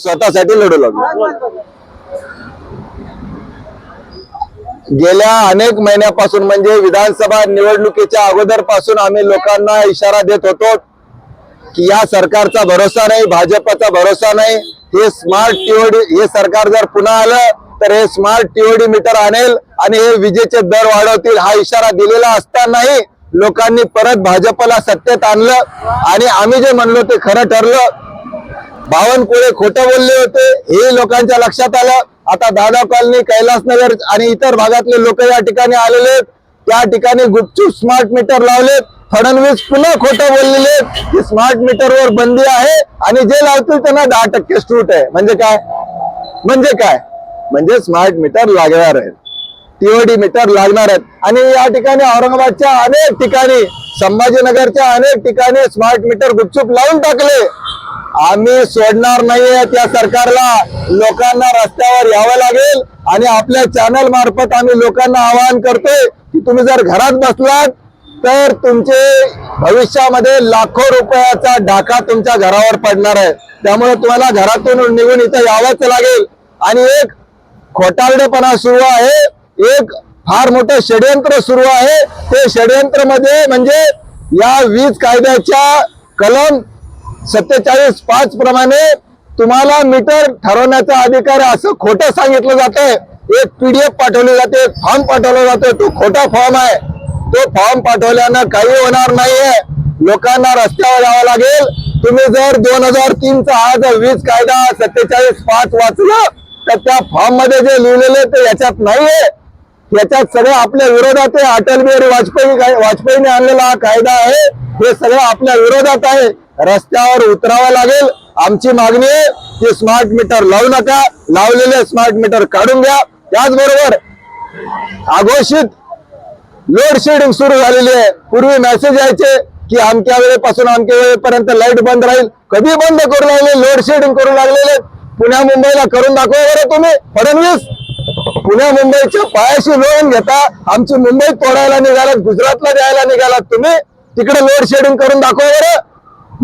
स्वतःसाठी लढू लागलो. गेल्या अनेक महिन्यापासून म्हणजे विधानसभा निवडणुकीच्या अगोदरपासून आम्ही लोकांना इशारा देत होतो की या सरकारचा भरोसा नाही भाजपचा भरोसा नाही. हे स्मार्ट टीओडी हे सरकार जर पुन्हा आलं तर हे स्मार्ट टीओडी मीटर आणेल आणि हे विजेचे दर वाढवतील हा इशारा दिलेला असतानाही लोकांनी परत भाजपला सत्तेत आणलं आणि आम्ही जे म्हणलो ते खरं ठरलं. बावनकुळे खोटं बोलले होते हे लोकांच्या लक्षात आलं. आता दादा कॉलनी कैलासनगर आणि इतर भागातले लोक या ठिकाणी आलेले त्या ठिकाणी गुपचूप स्मार्ट मीटर लावलेत. फडणवीस पुन्हा खोटं बोललेले की स्मार्ट मीटरवर बंदी आहे आणि जे लावतील त्यांना दहा टक्के सूट आहे. म्हणजे काय? म्हणजे काय? म्हणजे स्मार्ट मीटर लागणार आहे. टीओडी मीटर लागणार आहेत. आणि या ठिकाणी औरंगाबादच्या अनेक ठिकाणी संभाजीनगरच्या अनेक ठिकाणी स्मार्ट मीटर गुपचूप लावून टाकले. आम्ही सोडणार नाहीये त्या सरकारला. लोकांना रस्त्यावर यावं लागेल आणि आपल्या चॅनल मार्फत आम्ही लोकांना आवाहन करतोय की तुम्ही जर घरात बसलात तर तुमचे भविष्यामध्ये लाखो रुपयाचा डाका तुमच्या घरावर पडणार आहे. त्यामुळे तुम्हाला घरातून निघून इथं यावंच लागेल. आणि एक खोटारडेपणा सुरू आहे. एक फार मोठं षडयंत्र सुरू आहे. ते षडयंत्रमध्ये म्हणजे या वीज कायद्याच्या कलम सत्तेचाळीस पाच प्रमाणे तुम्हाला मीटर ठरवण्याचा अधिकार आहे. असं खोटं सांगितलं जातंय. एक पीडीएफ पाठवली जाते एक फॉर्म पाठवला जातो. तो खोटा फॉर्म आहे. तो फॉर्म पाठवल्यानं काही होणार नाहीये. लोकांना रस्त्यावर यावं लागेल. तुम्ही जर दोन हजार तीनचा हा जर वीज कायदा सत्तेचाळीस पाच वाचला तर त्या फॉर्ममध्ये जे लिहिलेले ते याच्यात नाहीये. याच्यात सगळं आपल्या विरोधात आहे. अटल बिहारी वाजपेयी वाजपेयीने आणलेला हा कायदा आहे. हे सगळं आपल्या विरोधात आहे. रस्त्यावर उतरावं लागेल. आमची मागणी आहे की स्मार्ट मीटर लावू नका. लावलेले स्मार्ट मीटर काढून घ्या. त्याचबरोबर अघोषित लोड शेडिंग सुरू झालेली आहे. पूर्वी मेसेज यायचे की अमक्या वेळेपासून अमक्या वेळेपर्यंत लाइट बंद राहील. कधी बंद करू लागले? लोड शेडिंग करू लागलेले. पुण्या मुंबईला करून दाखवा बरं तुम्ही. फडणवीस पुण्या मुंबईच्या पायाशी लोन घेता आमची मुंबई तोडायला निघालात गुजरातला द्यायला निघालात तुम्ही. तिकडे लोड शेडिंग करून दाखवा बरं.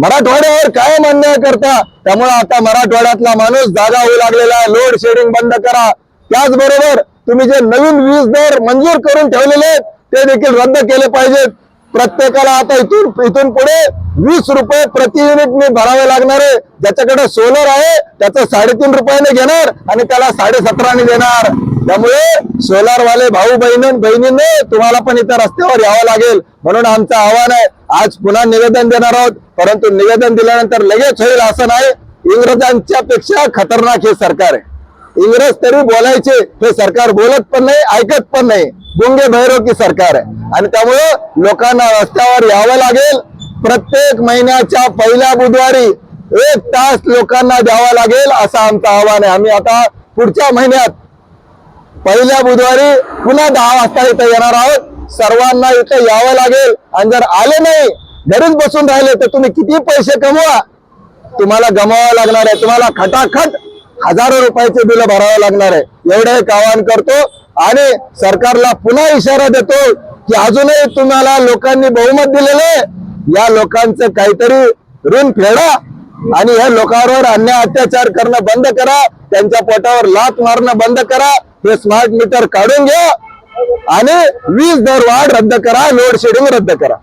मराठवाड्यावर काय अन्याय करता. त्यामुळे आता मराठवाड्यातला माणूस जागा होऊ लागलेला आहे. लोड शेडिंग बंद करा. त्याचबरोबर तुम्ही जे नवीन वीज दर मंजूर करून ठेवलेले ते देखील रद्द केले पाहिजेत. प्रत्येकाला आता इथून इथून पुढे वीस रुपये प्रति युनिट मी भरावे लागणार आहे. ज्याच्याकडे सोलर आहे त्याचं साडेतीन रुपयाने घेणार आणि त्याला साडे सतराने देणार. त्यामुळे सोलार वाले भाऊ बहिण बहिणींनी तुम्हाला पण इथं रस्त्यावर यावं लागेल. म्हणून आमचं आव्हान आहे आज पुन्हा निवेदन देणार आहोत. परंतु निवेदन दिल्यानंतर लगेच होईल असं नाही. इंग्रजांच्या पेक्षा खतरनाक हे सरकार आहे. इंग्रज तरी बोलायचे हे सरकार बोलत पण नाही ऐकत पण नाही. गुंगे भैरव की सरकार आहे. आणि त्यामुळं लोकांना रस्त्यावर यावं लागेल. प्रत्येक महिन्याच्या पहिल्या बुधवारी एक तास लोकांना द्यावा लागेल असं आमचं आव्हान आहे. आम्ही आता पुढच्या महिन्यात पहिल्या बुधवारी पुन्हा दहा वाजता इथं येणार आहोत. सर्वांना इथं यावं लागेल. आणि जर आले नाही घरीच बसून राहिले तर तुम्ही किती पैसे कमवा? तुम्हाला गमावावं लागणार आहे. तुम्हाला खटाखट हजारो रुपयाचे बिल भरावं लागणार आहे. एवढं एक आवाहन करतो. आणि सरकारला पुन्हा इशारा देतो की अजूनही तुम्हाला लोकांनी बहुमत दिलेले या लोकांचं काहीतरी ऋण फेडा. आणि या लोकांवर अन्याय अत्याचार करणं बंद करा त्यांच्या पोटावर लात मारणं बंद करा हे स्मार्ट मीटर काढून घ्या आणि वीज दर वाढ रद्द करा लोड शेडिंग रद्द करा.